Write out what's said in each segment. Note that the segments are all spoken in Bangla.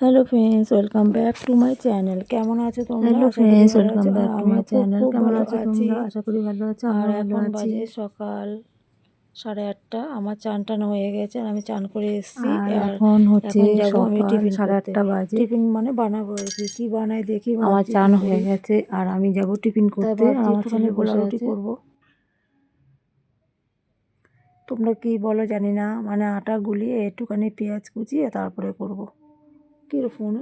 Hello friends welcome back to my channel কেমন আছো তোমরা? Hello friends welcome back to my channel কেমন আছো তোমরা? আশা করি ভালো আছো আর এখন বাজে সকাল সাড়ে আটটা। আমার চান টান হয়ে গেছে আমি চান করে এসেছি। এখন হচ্ছে আমি টিফিন সাড়ে আটটা বাজে। টিফিন মানে বানাবো আর কি। কি বানাই দেখি আমার চান হয়ে গেছে আর আমি যাব টিফিন করতে। আমার ছেলে গোলা রুটি করব। তোমরা কি বলো জানি না। মানে আটা গুলিয়ে একটুখানি পেঁয়াজ কুচিয়ে তারপরে করব। কি রে ফোন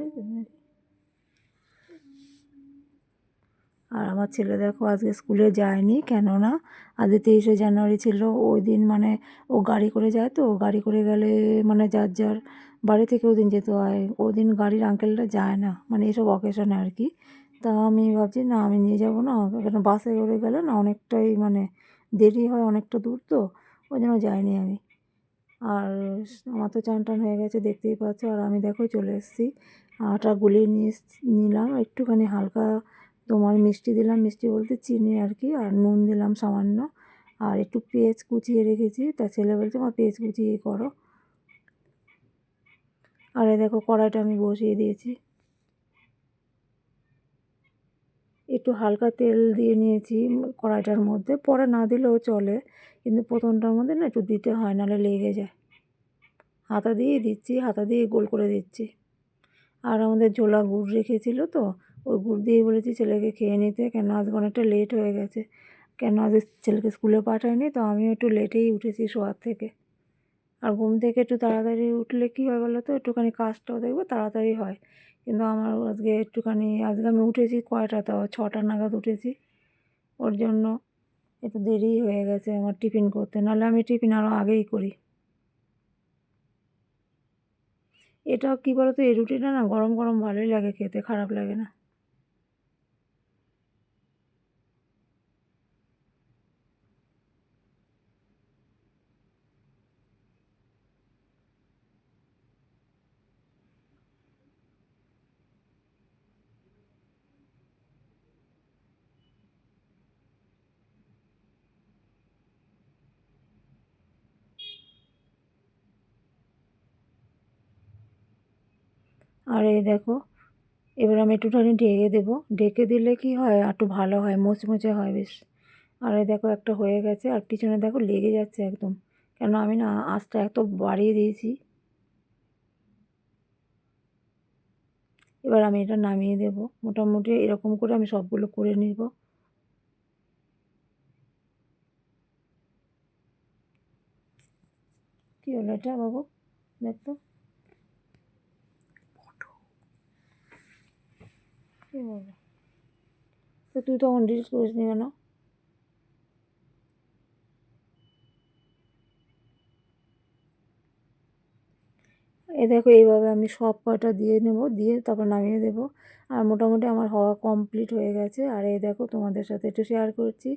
আর আমার ছেলে দেখো আজকে স্কুলে যায়নি কেননা আজকে তেইশে জানুয়ারি ছিল, ওই দিন মানে ও গাড়ি করে যায় তো, গাড়ি করে গেলে মানে যার যার বাড়ি থেকে ওদিন যেতে হয়। ওদিন গাড়ির আঙ্কেলটা যায় না মানে এসব অকেশনে আর কি। তা আমি ভাবছি, না আমি নিয়ে যাব না, কেন বাসে করে গেলে না অনেকটাই মানে দেরি হয়, অনেকটা দূর তো, ওই জন্য যাইনি আমি। আর আমার তো চান টান হয়ে গেছে, দেখতেই পাচ্ছ। আর আমি দেখো চলে এসেছি। আটা গুলিয়ে নিয়ে নিলাম। একটুখানি হালকা তোমার মিষ্টি দিলাম। মিষ্টি বলতে চিনি আর কি, আর নুন দিলাম সামান্য। আর একটু পেঁয়াজ কুচিয়ে রেখেছি। তা ছেলে বলছে আমার পেঁয়াজ কুচিয়ে করো। আর দেখো কড়াইটা আমি বসিয়ে দিয়েছি। একটু হালকা তেল দিয়ে নিয়েছি কড়াইটার মধ্যে। পরে না দিলেও চলে, কিন্তু প্রথমটার মধ্যে না একটু দিতে হয়, নাহলে লেগে যায়। হাতা দিয়ে দিচ্ছি, হাতা দিয়ে গোল করে দিচ্ছি। আর আমাদের ঝোলা গুড় রেখেছিল তো, ওই গুড় দিয়ে বলেছি ছেলেকে খেয়ে নিতে, কেন আজ অনেকটা লেট হয়ে গেছে। কেন আজ ছেলেকে স্কুলে পাঠায়নি? তো আমিও একটু লেটেই উঠেছি শোয়ার থেকে। আর ঘুম থেকে একটু তাড়াতাড়ি উঠলে কী হয় বলো তো একটুখানি কাজটাও দেখবে, তাড়াতাড়ি হয়। কিন্তু আমার আজকে একটুখানি, আজকে আমি উঠেছি কয়টা তো? ছটা নাগাদ উঠেছি। ওর জন্য একটু দেরি হয়ে গেছে আমার টিফিন করতে। নাহলে আমি টিফিন আরও আগেই করি। এটা কী বলতো? এই রুটিটা না গরম গরম ভালোই লাগে খেতে, খারাপ লাগে না। আর এই দেখো, এবার আমি একটুখানি ঢেকে দেবো। ঢেকে দিলে কি হয়? একটু ভালো হয়, মুচমুচে হয় বেশ। আর এই দেখো একটা হয়ে গেছে, আর পিছনে দেখো লেগে যাচ্ছে একদম। কেন আমি না আঁচটা এত বাড়িয়ে দিয়েছি। এবার আমি এটা নামিয়ে দেব। মোটামুটি এরকম করে আমি সবগুলো করে নিব। কী হলো এটা বাবু? দেখতো কী বলো তো তুই তখন ডিলিট করিস নি কেন? এ দেখো, এইভাবে আমি সব কয়টা দিয়ে নেব, দিয়ে তারপর নামিয়ে দেব। আর মোটামুটি আমার হওয়া কমপ্লিট হয়ে গেছে। আর এই দেখো, তোমাদের সাথে একটু শেয়ার করছি।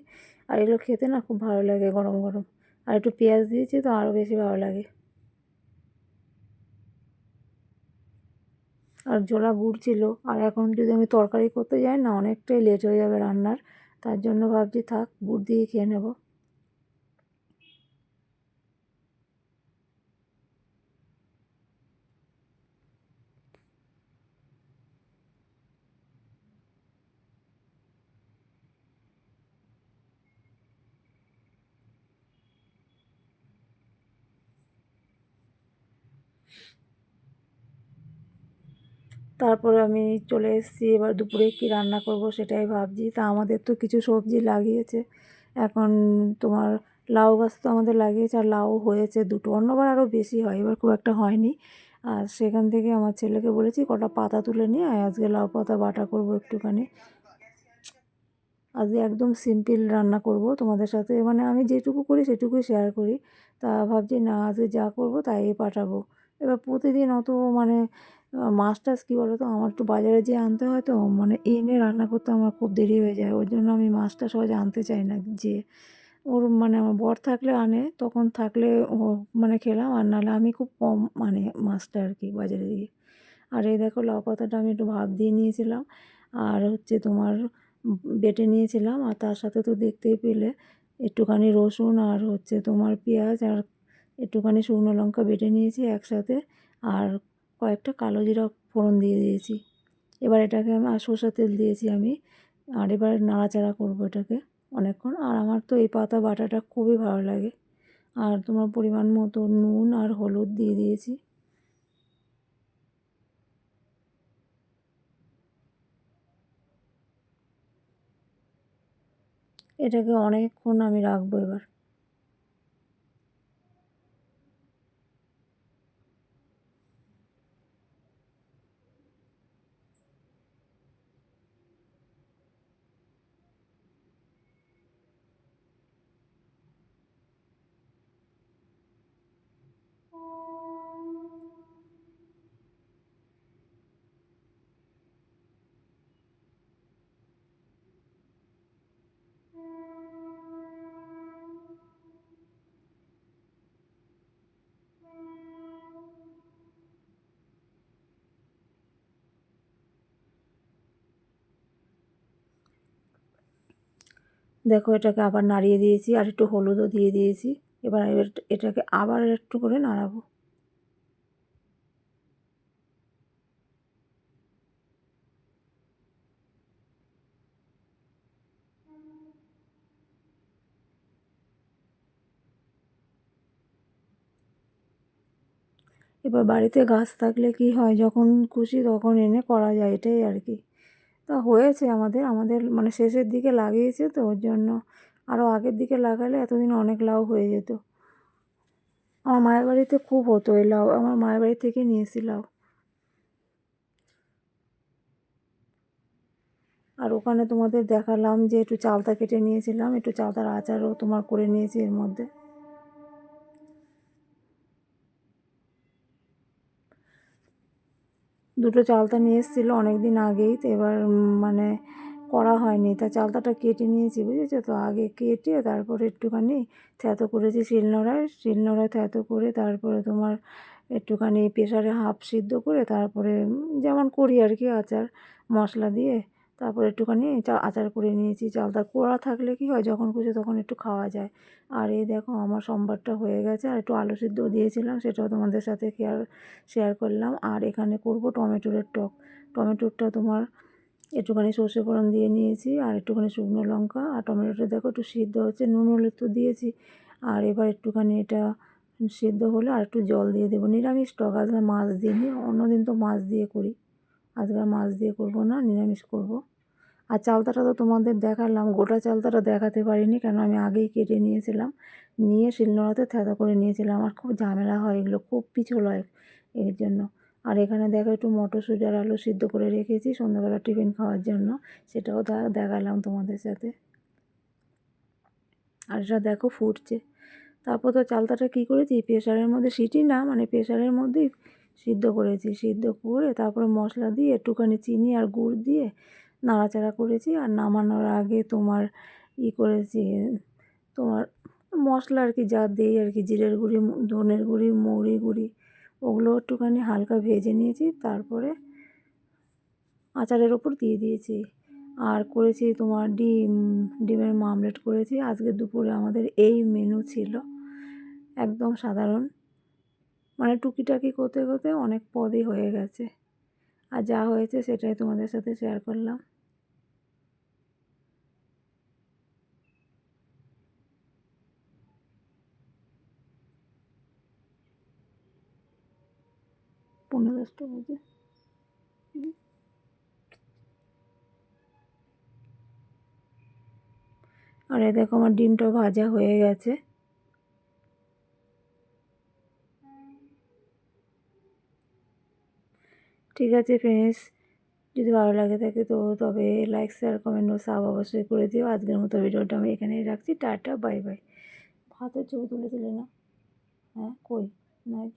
আর এগুলো খেতে না খুব ভালো লাগে গরম গরম। আর একটু পেঁয়াজ দিয়েছি, তো আরও বেশি ভালো লাগে। আর জোলা গুড় ছিল আর এখন যদি আমি তরকারি করতে যাই না, অনেকটাই লেট হয়ে যাবে রান্নার। তার জন্য ভাবছি থাক, গুড় দিয়ে খেয়ে নেব। তারপরে আমি চলে এসেছি, এবার দুপুরে কী রান্না করব সেটাই ভাবছি। তা আমাদের তো কিছু সবজি লাগিয়েছে। এখন তোমার লাউ গাছ তো আমাদের লাগিয়েছে, আর লাউ হয়েছে দুটো, অন্যবার আরও বেশি হয়, এবার খুব একটা হয়নি। আর সেখান থেকে আমার ছেলেকে বলেছি, কটা পাতা তুলে নিয়ে আজকে লাউ পাতা বাটা করব একটুখানি। আজকে একদম সিম্পল রান্না করব তোমাদের সাথে মানে আমি যেটুকু করি সেটুকুই শেয়ার করি। তা ভাবছি না, আজকে যা করব তাই পাঠাবো। এবার প্রতিদিন অত মানে মাছ টাছ কী বলো তো আমার একটু বাজারে যেয়ে আনতে হয় তো মানে এনে রান্না করতে আমার খুব দেরি হয়ে যায়। ওই জন্য আমি মাছটা সহজে আনতে চাই না, যে ওর মানে আমার বর থাকলে আনে, তখন থাকলে ও মানে খেলাম, আর নাহলে আমি খুব কম মানে মাছটা আর কি বাজারে গিয়ে আর এই দেখো লাউ পাতাটা আমি একটু ভাপ দিয়ে নিয়েছিলাম, আর হচ্ছে তোমার বেটে নিয়েছিলাম, আর তার সাথে তো দেখতেই পেলে একটুখানি রসুন আর হচ্ছে তোমার পেঁয়াজ, আর একটুখানি শুকনো লঙ্কা বেটে নিয়েছি একসাথে, আর কয়েকটা কালো জিরা ফোড়ন দিয়ে দিয়েছি। এবার এটাকে আমি আর সর্ষের তেল দিয়েছি আমি। আর এবার নাড়াচাড়া করব এটাকে অনেকক্ষণ। আর আমার তো এই পাতা বাটাটা খুবই ভালো লাগে। আর তোমার পরিমাণ মতো নুন আর হলুদ দিয়ে দিয়েছি। এটাকে অনেকক্ষণ আমি রাখব এবার। দেখো এটাকে আবার নাড়িয়ে দিয়েছি আর একটু হলুদও দিয়ে দিয়েছি। এবার এটাকে আবার একটু করে নাড়াবো। এবার বাড়িতে গাছ থাকলে কি হয়? যখন খুশি তখন এনে করা যায়, এটাই আর কি। তা হয়েছে আমাদের আমাদের মানে শেষের দিকে লাগিয়েছে তো, ওর জন্য আরও আগের দিকে লাগালে এতদিন অনেক লাউ হয়ে যেত। আমার মায়ের বাড়িতে খুব হতো এই লাউ, আমার মায়ের বাড়ি থেকে নিয়েছি লাউ। আর ওখানে তোমাদের দেখালাম যে একটু চালতা কেটে নিয়েছিলাম, একটু চালতার আচারও তোমার করে নিয়েছি এর মধ্যে। দুটো চালতা নিয়ে এসেছিল অনেক দিন আগেই, তো এবার মানে করা হয়নি। তা চালতাটা কেটে নিয়েছি, বুঝেছ? তো আগে কেটে তারপরে একটুখানি থ্যাতো করেছি শিলনোড়ায়। শিলনোড়ায় থ্যাতো করে তারপরে তোমার একটুখানি প্রেশারে হাফ সিদ্ধ করে তারপরে যেমন করি আর কি আচার, মশলা দিয়ে তারপর একটুখানি চা, আচার করে নিয়েছি। চালতা কোড়া থাকলে কি হয়, যখন খুশি তখন একটু খাওয়া যায়। আর এই দেখো, আমার সম্বারটা হয়ে গেছে। আর একটু আলু সিদ্ধ দিয়েছিলাম, সেটাও তোমাদের সাথে শেয়ার শেয়ার করলাম। আর এখানে করব টমেটোর টক। টমেটোরটা তোমার একটুখানি সর্ষে ফোড়ন দিয়ে নিয়েছি, আর একটুখানি শুকনো লঙ্কা। আর টমেটোটা দেখো, একটু সিদ্ধ হচ্ছে, নুন, হলুদ দিয়েছি। আর এবার একটুখানি এটা সিদ্ধ হলে আর একটু জল দিয়ে দেবো। নিরামিষ টক আজকে মাছ দিয়ে নিই অন্যদিন তো মাছ দিয়ে করি। আজকে আর মাছ দিয়ে করব না, নিরামিষ করব। আর চালতাটা তো তোমাদের দেখালাম, গোটা চালতাটা দেখাতে পারিনি, কেন আমি আগেই কেটে নিয়েছিলাম। নিয়ে শিলনোড়াতে থেঁতা করে নিয়েছিলাম, আর খুব ঝামেলা হয় এগুলো, খুব পিছল হয় এর জন্য। আর এখানে দেখো একটু মটরশুঁটি আর আলু সিদ্ধ করে রেখেছি সন্ধ্যাবেলা টিফিন খাওয়ার জন্য, সেটাও দেখালাম তোমাদের সাথে। আর এটা দেখো ফুটছে। তারপর তো চালতাটা কী করেছি প্রেশারের মধ্যে সিটি না মানে প্রেশারের মধ্যেই সিদ্ধ করেছি, সিদ্ধ করে তারপরে মশলা দিয়ে একটুখানি চিনি আর গুড় দিয়ে নাড়াচাড়া করেছি আর নামানোর আগে তোমার ই করেছি, তোমার মশলা আর কি যা দিই আর কি, জিরের গুঁড়ি, ধনের গুঁড়ি, মৌরি গুঁড়ি, ওগুলো একটুখানি হালকা ভেজে নিয়েছি, তারপরে আচারের ওপর দিয়ে দিয়েছি। আর করেছি তোমার ডিম, ডিমের মামলেট করেছি। আজকে দুপুরে আমাদের এই মেনু ছিল, একদম সাধারণ। মানে টুকিটাকি করতে করতে অনেক পদই হয়ে গেছে। আর যা হয়েছে সেটাই তোমাদের সাথে শেয়ার করলাম। পনেরো দশটা আর এই দেখো আমার ডিমটা ভাজা হয়ে গেছে। ঠিক আছে ফ্রেন্ডস যদি ভালো লাগে থাকে তো তবে লাইক শেয়ার কমেন্ট ও সাব অবশ্যই করে দিও। আজকের মতো ভিডিওটা আমি এখানেই রাখছি। টাটা বাই বাই হাতের ছবি তুলেছিলে না? হ্যাঁ কই? তো